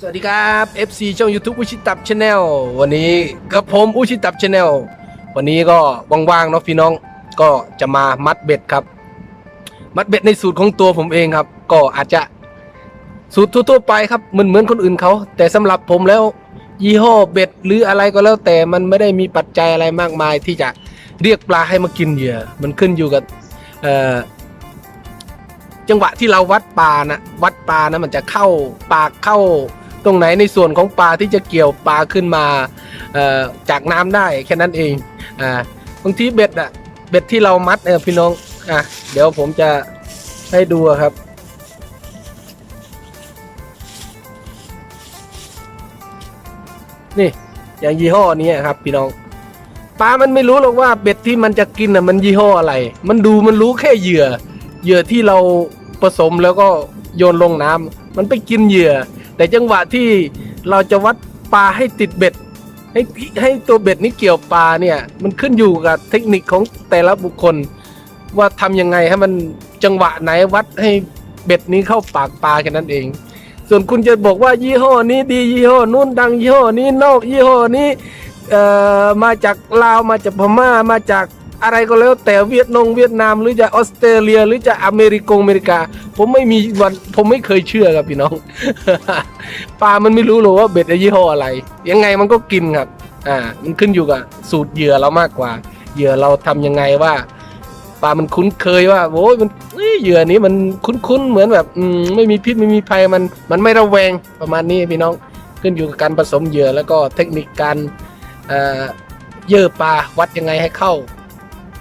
สวัสดีครับ FC ช่อง YouTube อุชิตับชาแนลวันนี้กับผมอุชิตับชาแนลวันนี้ก็ว่างๆเนาะพี่น้องก็จะมามัดเบ็ดครับ มัดเบ็ดในสูตรของตัวผมเองครับ ก็อาจจะสูตรทั่วๆไปครับเหมือนเหมือนคนอื่นเขา แต่สำหรับผมแล้ว ยี่ห้อเบ็ดหรืออะไรก็แล้วแต่มันไม่ได้มีปัจจัยอะไรมากมาย ที่จะเรียกปลาให้มากินเหยื่อ มันขึ้นอยู่กับจังหวะที่เราวัดปลานะวัดปลานะมันจะเข้าปากเข้า ตรงไหนในส่วนของปลาที่จะเกี่ยวปลาขึ้นมาจากน้ำได้แค่นั้นเองอ่าบางทีเบ็ดอะเบ็ดที่เรามัดเออพี่น้องอะเดี๋ยวผมจะให้ดูครับนี่อย่างยี่ห้อนี้ครับพี่น้องปลามันไม่รู้หรอกว่าเบ็ดที่มันจะกินอะมันยี่ห้ออะไร มันดูมันรู้แค่เหยื่อ เหยื่อที่เราผสมแล้วก็โยนลงน้ำมันไปกินเหยื่อ แต่จังหวะที่เราจะวัดปลาให้ติดเบ็ด ให้ให้ตัวเบ็ดนี้เกี่ยวปลาเนี่ย มันขึ้นอยู่กับเทคนิคของแต่ละบุคคล ว่าทำยังไงให้มันจังหวะไหนวัดให้เบ็ดนี้เข้าปากปลาแค่นั้นเอง ส่วนคุณจะบอกว่ายี่ห้อนี้ดียี่ห้อนู้นดังยี่ห้อนี้นอกยี่ห้อนี้เอ่อมาจากลาวมาจากพม่ามาจาก อะไรก็แล้วแต่เวียดนงเวียดนามหรือจะออสเตรเลีย หรือจะอเมริกงอเมริกา ผมไม่มีวันผมไม่เคยเชื่อครับพี่น้องปลามันไม่รู้หรอกว่าเบ็ดยี่ห้ออะไร ยังไงมันก็กินครับ อ่า มันขึ้นอยู่กับสูตรเหยื่อเรามากกว่า เหยื่อเราทำยังไงว่าปลามันคุ้นเคยว่าโอ้ยมันเอ้ยเหยื่อนี้มันคุ้นๆเหมือนแบบอืมไม่มีพิษไม่มีภัยมันมันไม่ระแวงประมาณนี้พี่น้องขึ้นอยู่กับการผสมเหยื่อแล้วก็เทคนิคการเอ่อเยื่อปลาวัดยังไงให้เข้า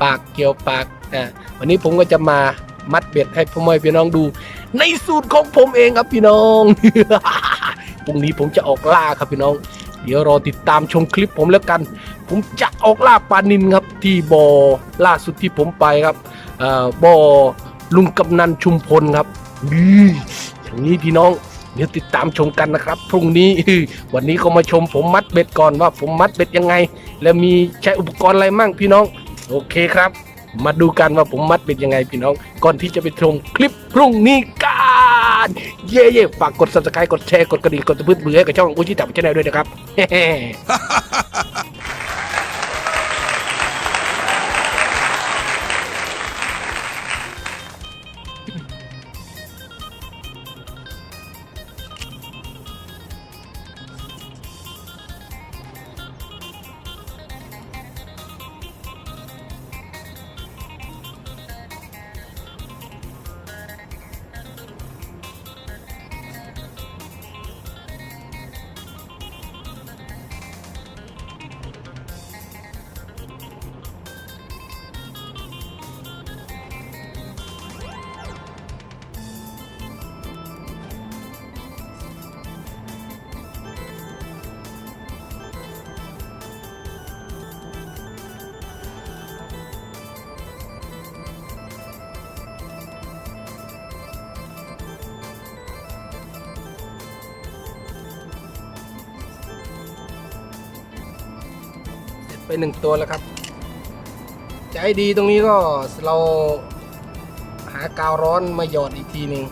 ปากเกี่ยวปากอ่าวันนี้ผมก็จะมามัดเบ็ดให้พ่อแม่พี่น้องดู ในสูตรของผมเองครับพี่น้องพรุ่งนี้ผมจะออกล่าครับพี่น้อง เดี๋ยวรอติดตามชมคลิปผมแล้วกัน ผมจะออกล่าปลานินครับ ที่บอ่อล่าสุดที่ผมไปครับอ่อบ่อลุงกำนันชุมพลครับอย่างนี้พี่น้องเดี๋ยวติดตามชมกันนะครับ พรุ่งนี้วันนี้ก็มาชมผมมัดเบ็ดก่อนว่า ผมมัดเบ็ดยังไง แล้วมีใช้อุปกรณ์อะไรมั่งพี่น้อง โอเคครับ มาดูกันว่าผมมัดเป็นยังไงพี่น้อง ก่อนที่จะไปชมคลิปพรุ่งนี้กันเย่เย่ฝากกด subscribe กดแชร์กดกระดิ่งกดตะพื้นเบื่อให้กับช่องอุชิตับชาแนลด้วยนะครับ หนึ่งตัวแล้วครับใจดีตรงนี้ก็เราหากาวร้อนมาหยอดอีกทีหนึ่ง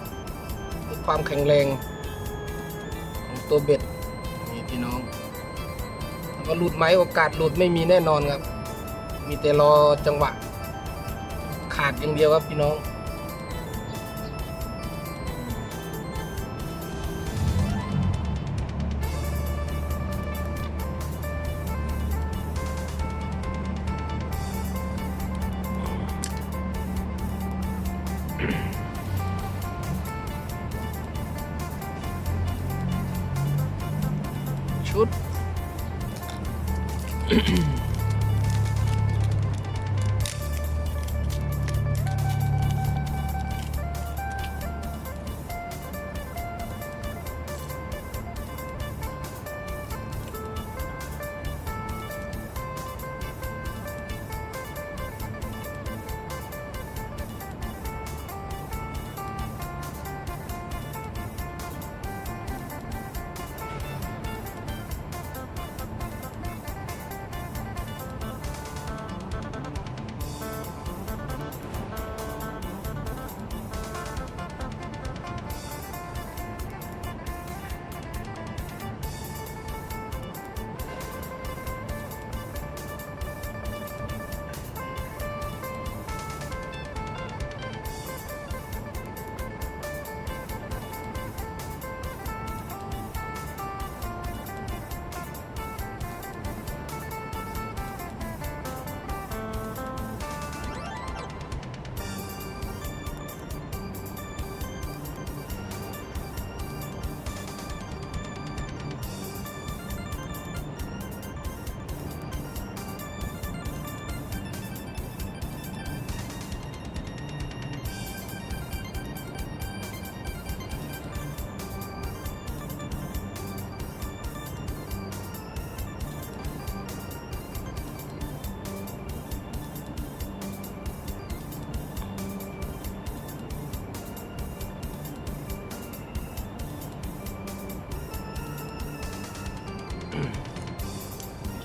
เพื่อความแข็งแรงของตัวเบ็ดนี่พี่น้องแล้วก็หลุดไหมโอกาสหลุดไม่มีแน่นอนครับ มีแต่รอจังหวะ ขาดอย่างเดียวครับพี่น้อง ชุด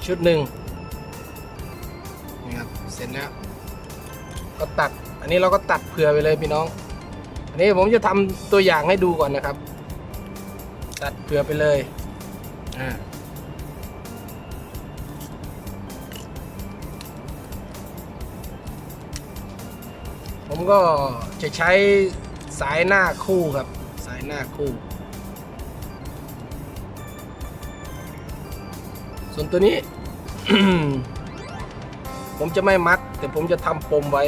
ชุดหนึ่งนี่ครับเสร็จแล้ว ก็ตัด อันนี้เราก็ตัดเผื่อไปเลยพี่น้อง อันนี้ผมจะทำตัวอย่างให้ดูก่อนนะครับ ตัดเผื่อไปเลยอ่าผมก็จะใช้สายหน้าคู่ครับ สายหน้าคู่ ส่วนตัวนี้ ผมจะไม่มัด แต่ผมจะทำปมไว้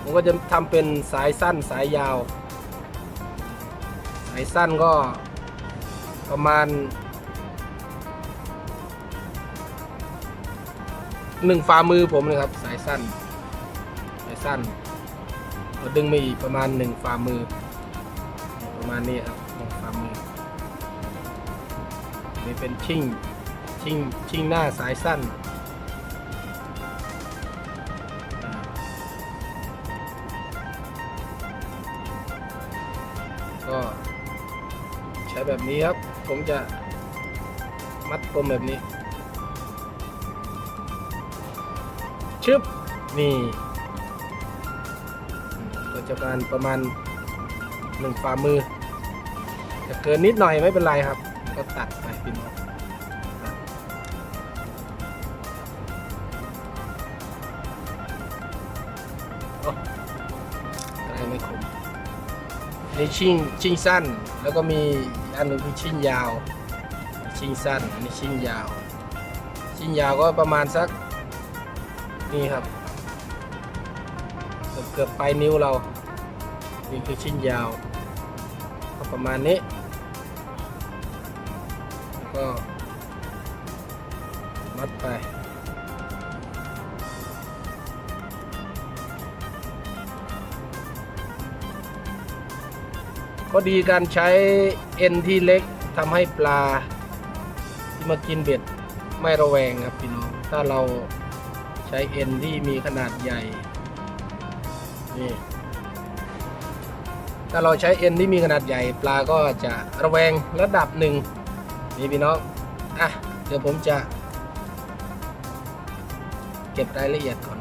ผมก็จะทำเป็นสายสั้นสายยาว สายสั้นก็ประมาณหนึ่งฝ่ามือผมนะครับ สายสั้น สายสั้นก็ดึงมาอีกประมาณหนึ่งฝ่ามือ ประมาณนี้ครับหนึ่งฝ่ามือนี่เป็นชิ่ง ชิงชิงหน้าสายสั้นก็ใช้แบบนี้ครับ ผมจะมัดปมแบบนี้ ชึบ นี่ ก็จะประมาณประมาณหนึ่งฝ่ามือ จะเกินนิดหน่อยไม่เป็นไรครับ ก็ตัดไปพี่น้อง โอ้อะไรไม่คมนี่ชิ่งชิ่งสั้น แล้วก็มีอันหนึ่งคือชิ่งยาว ชิ่งสั้นอันนี้ชิ่งยาว ชิ่งยาวก็ประมาณสักนี่ครับ เกือบเกือบปลายนิ้วเรา นี่คือชิ้นยาวก็ประมาณนี้ แล้วก็มัดไป ก็ดีการใช้เอ็นที่เล็กทำให้ปลา ที่มากินเบ็ดไม่ระแวงครับพี่น้อง ถ้าเราใช้เอ็นที่มีขนาดใหญ่ นี่ ถ้าเราใช้เอ็นที่มีขนาดใหญ่ ปลาก็จะระแวงระดับหนึ่งนี่พี่น้อง อะ เดี๋ยวผมจะ เก็บรายละเอียดก่อน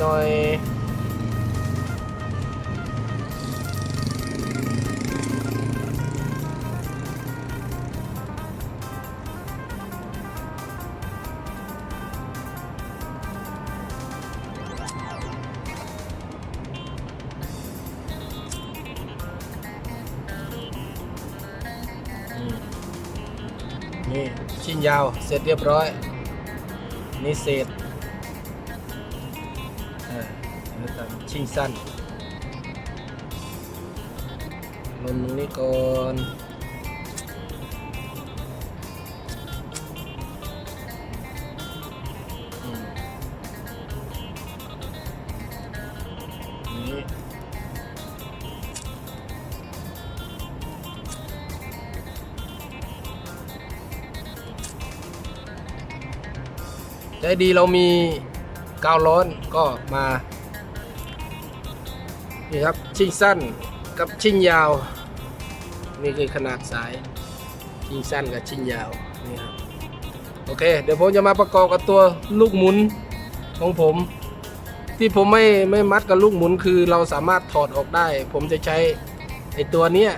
หน่อยนี่ชิ้นยาวเสร็จเรียบร้อย นี่เศษ แล้วก็ชิ้นสั้นลงตรงนี้ก่อนนี่ใจดีเรามีกาวร้อนก็มา นี่ครับชิงสั้นกับชิงยาว นี่คือขนาดสายชิงสั้นกับชิงยาวนี่ครับโอเค เดี๋ยวผมจะมาประกอบกับตัวลูกหมุนของผม ที่ผมไม่ไม่มัดกับลูกหมุนคือเราสามารถถอดออกได้ ผมจะใช้ไอตัวเนี้ย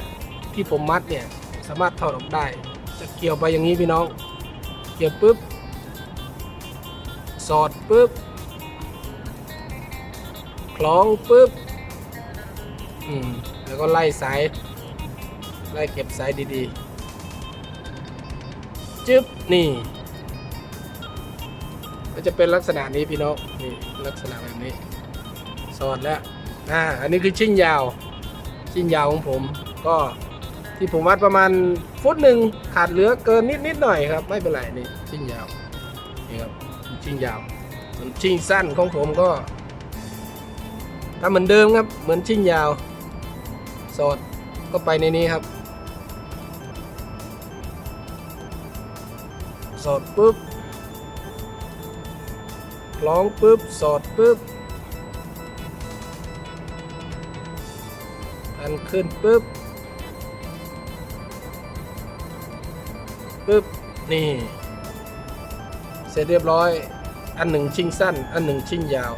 ที่ผมมัดเนี่ยสามารถถอดออกได้ จะเกี่ยวไปอย่างนี้พี่น้อง เกี่ยวปุ๊บสอดปุ๊บคล้องปุ๊บ อืมแล้วก็ไล่สาย ไล่เก็บสายดีๆ จึ๊บ นี่ก็จะเป็นลักษณะนี้พี่น้อง นี่ลักษณะแบบนี้ สอดแล้ว อ่า อันนี้คือชิ้นยาว ชิ้นยาวของผม ก็ที่ผมวัดประมาณฟุตหนึ่งขาดเหลือเกินนิดนิดๆหน่อยครับ ไม่เป็นไรนี่ชิ้นยาวนี่ครับชิงยาวส่วนชิงสั้นของผมก็ทำเหมือนเดิมครับ เหมือนชิงยาว สอดก็ไปในนี้ครับสอดปุ๊บคล้องปุ๊บสอดปุ๊บอันขึ้นปุ๊บปุ๊บนี่ เสร็จเรียบร้อย อันหนึ่งชิงสั้น อันหนึ่งชิงยาว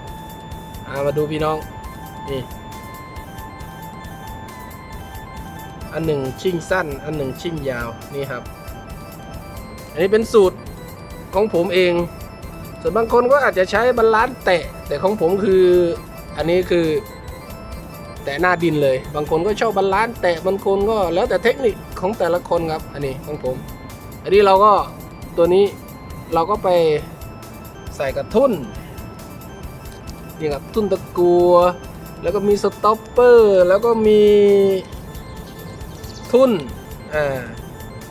อามาดูพี่น้อง นี่ อันหนึ่งชิ่งสั้น อันหนึ่งชิ่งยาวนี่ครับ อันนี้เป็นสูตรของผมเอง ส่วนบางคนก็อาจจะใช้บาลานซ์แตะ แต่ของผมคืออันนี้คือแตะหน้าดินเลย บางคนก็ชอบบาลานซ์แตะบางคนก็แล้วแต่เทคนิคของแต่ละคนครับ อันนี้ของผม อันนี้เราก็ตัวนี้เราก็ไปใส่กระทุ่นนี่ครับทุ่นตะกัว แล้วก็มีสต็อปเปอร์ แล้วก็มี ทุ่นอ่า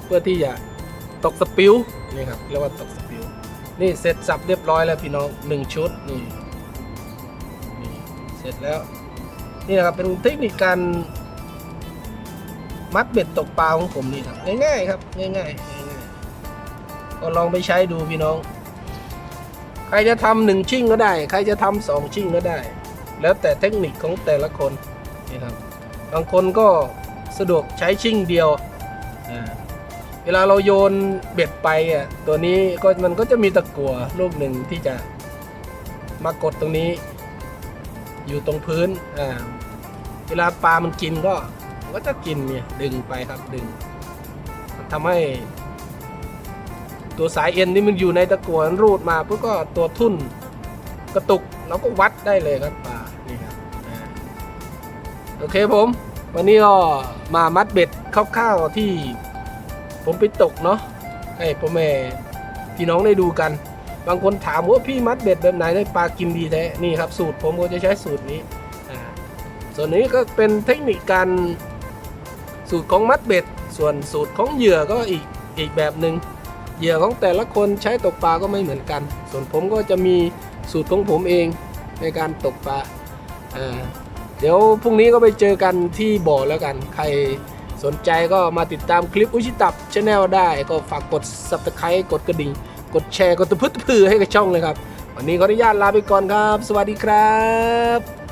เพื่อที่จะตกสปิวนี่ครับเรียกว่าตกสปิวนี่เสร็จสับเรียบร้อยแล้วพี่น้องหนึ่งชุดนี่นี่เสร็จแล้วนี่นะครับเป็นเทคนิคการมัดเบ็ดตกปลาของผมนี่ครับง่ายๆครับง่ายๆง่ายๆก็ลองไปใช้ดูพี่น้อง ใครจะทำหนึ่งชิ่งก็ได้ ใครจะทำสองชิ่งก็ได้ แล้วแต่เทคนิคของแต่ละคนนี่ครับบางคนก็ สะดวกใช้ชิ่งเดียวอ่าเวลาเราโยนเบ็ดไปอะตัวนี้ก็มันก็จะมีตะกั่วลูกหนึ่งที่จะมากดตรงนี้ อยู่ตรงพื้นอ่าเวลาปลามันกินก็มันก็จะกินเนี่ยดึงไปครับดึงทำให้ ตัวสายเอ็นที่มันอยู่ในตะกั่วมันรูดมาปุ๊บก็ตัวทุ่นกระตุกเราก็วัดได้เลยครับปลานี่ครับอ่าโอเคผม วันนี้ก็มามัดเบ็ดคร่าวๆที่ผมไปตกเนาะให้พ่อแม่พี่น้องได้ดูกัน บางคนถามว่าพี่มัดเบ็ดแบบไหนได้ปลากินดีแท้นี่ครับสูตรผมก็จะใช้สูตรนี้ส่วนนี้ก็เป็นเทคนิคการสูตรของมัดเบ็ด ส่วนสูตรของเหยื่อก็อีกอีกแบบหนึ่งเหยื่อของแต่ละคนใช้ตกปลาก็ไม่เหมือนกัน ส่วนผมก็จะมีสูตรของผมเองในการตกปลาอ่า เดี๋ยวพรุ่งนี้ก็ไปเจอกันที่บ่อแล้วกัน ใครสนใจก็มาติดตามคลิปอุชิตับชาแนลได้ ก็ฝากกด subscribe กดกระดิ่ง กดแชร์ กดตะพึดตะพือให้กับช่องเลยครับ วันนี้ขออนุญาตลาไปก่อนครับ สวัสดีครับ